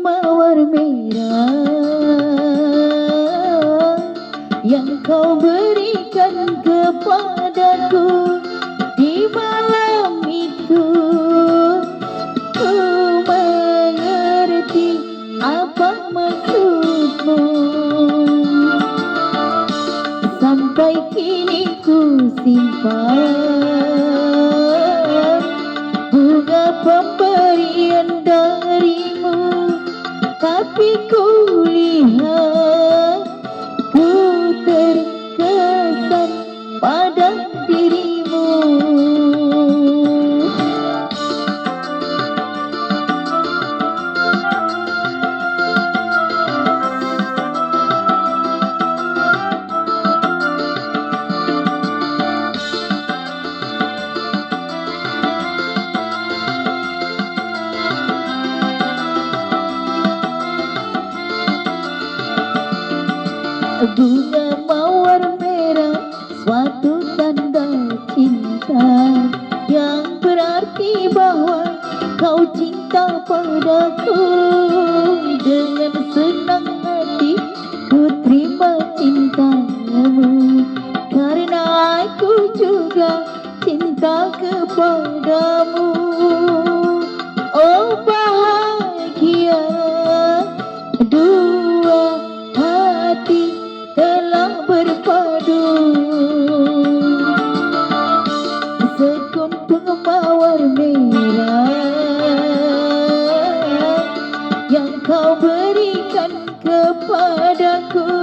mawar merah yang kau berikan kepadaku di malam itu. Ku mengerti apa maksudmu. Sampai kini ku simpan tapi ku Bunga mawar merah suatu tanda cinta. Yang berarti bahwa kau cinta padaku. Dengan senang hati ku terima cintamu karena aku juga cinta kepadamu mawar merah yang kau berikan kepadaku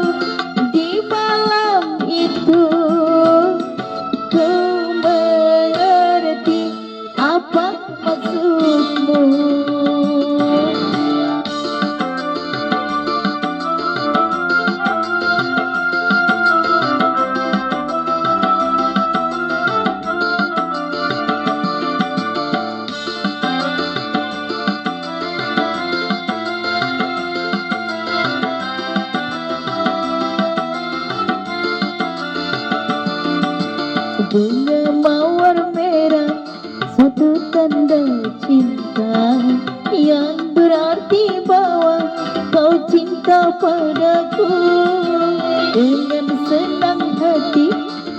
cinta Yang berarti bahwa Kau cinta padaku. Dengan senang hati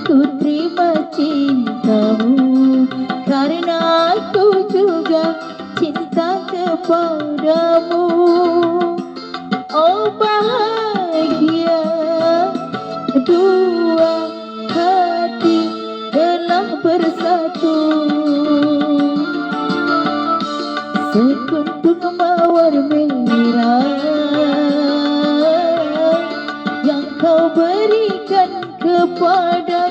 Ku terima cintamu. Karena aku juga Cinta kepadamu. Oh bahagia. Dua hati telah bersatu Yang